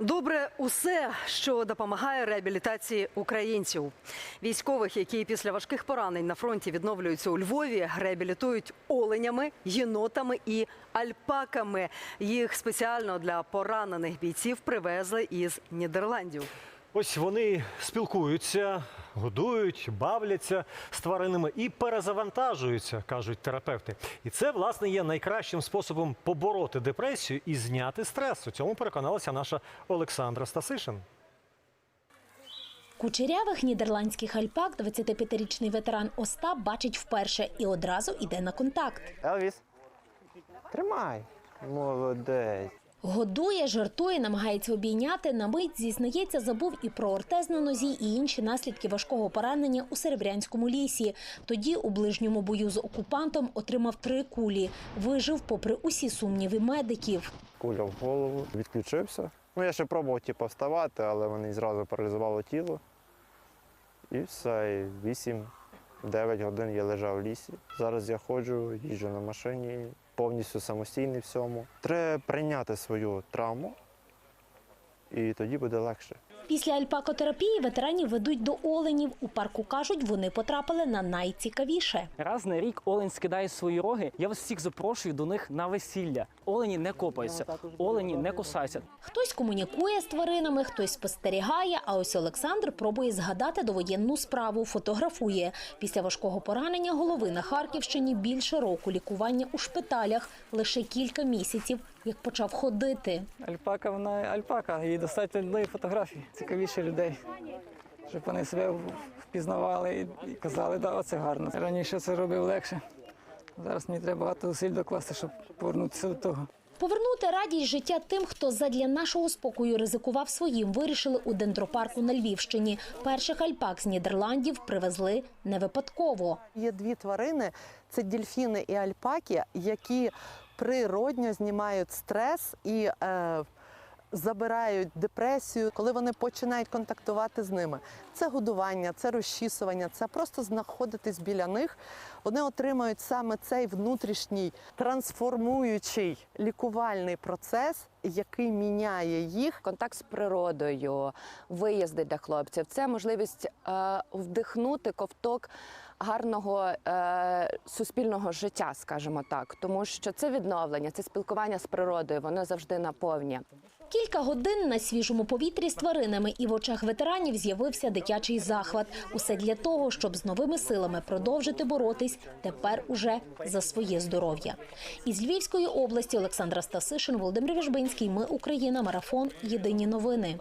Добре, усе, що допомагає реабілітації українців, військових, які після важких поранень на фронті відновлюються у Львові, реабілітують оленями, єнотами і альпаками. Їх спеціально для поранених бійців привезли із Нідерландів. Ось вони спілкуються, годують, бавляться з тваринами і перезавантажуються, кажуть терапевти. І це власне є найкращим способом побороти депресію і зняти стрес. У цьому переконалася наша Олександра Стасишин. Кучерявих нідерландських альпак 25-річний ветеран Остап бачить вперше і одразу йде на контакт. Елвіс, тримай. Молодець. Годує, жартує, намагається обійняти. На мить зізнається, забув і про ортез на нозі, і інші наслідки важкого поранення у Серебрянському лісі. Тоді у ближньому бою з окупантом отримав три кулі. Вижив попри усі сумніви медиків. Куля в голову, відключився. Ну, я ще пробував типу, вставати, але вони зразу паралізувало тіло. І все, і 8-9 годин я лежав в лісі. Зараз я ходжу, їжджу на машині, повністю самостійний всьому. Треба прийняти свою травму, і тоді буде легше. Після альпакотерапії ветеранів ведуть до оленів. У парку кажуть, вони потрапили на найцікавіше. Раз на рік олень скидає свої роги. Я вас всіх запрошую до них на весілля. Олені не копаються, олені не кусаються. Хтось комунікує з тваринами, хтось спостерігає. А ось Олександр пробує згадати довоєнну справу, фотографує. Після важкого поранення голови на Харківщині більше року лікування у шпиталях, лише кілька місяців, як почав ходити. Альпака, вона альпака, їй достатньо одної фотографії. Цікавіше людей, щоб вони себе впізнавали і- казали, да, оце гарно. Раніше це робив легше. Зараз мені треба багато зусиль докласти, щоб повернутися до того. Повернути радість життя тим, хто задля нашого спокою ризикував своїм, вирішили у дендропарку на Львівщині. Перших альпак з Нідерландів привезли не випадково. Є дві тварини: це дільфіни і альпаки, які природньо знімають стрес і е, забирають депресію, коли вони починають контактувати з ними. Це годування, це розчісування, це просто знаходитись біля них. Вони отримують саме цей внутрішній трансформуючий лікувальний процес, який міняє їх контакт з природою, виїзди для хлопців це можливість е, вдихнути ковток гарного е, суспільного життя, скажімо так, тому що це відновлення, це спілкування з природою, воно завжди наповнює. Кілька годин на свіжому повітрі з тваринами і в очах ветеранів з'явився дитячий захват. Усе для того, щоб з новими силами продовжити боротись тепер уже за своє здоров'я. Із Львівської області Олександра Стасишин, Володимир Віжбинський. Ми Україна. Марафон. Єдині новини.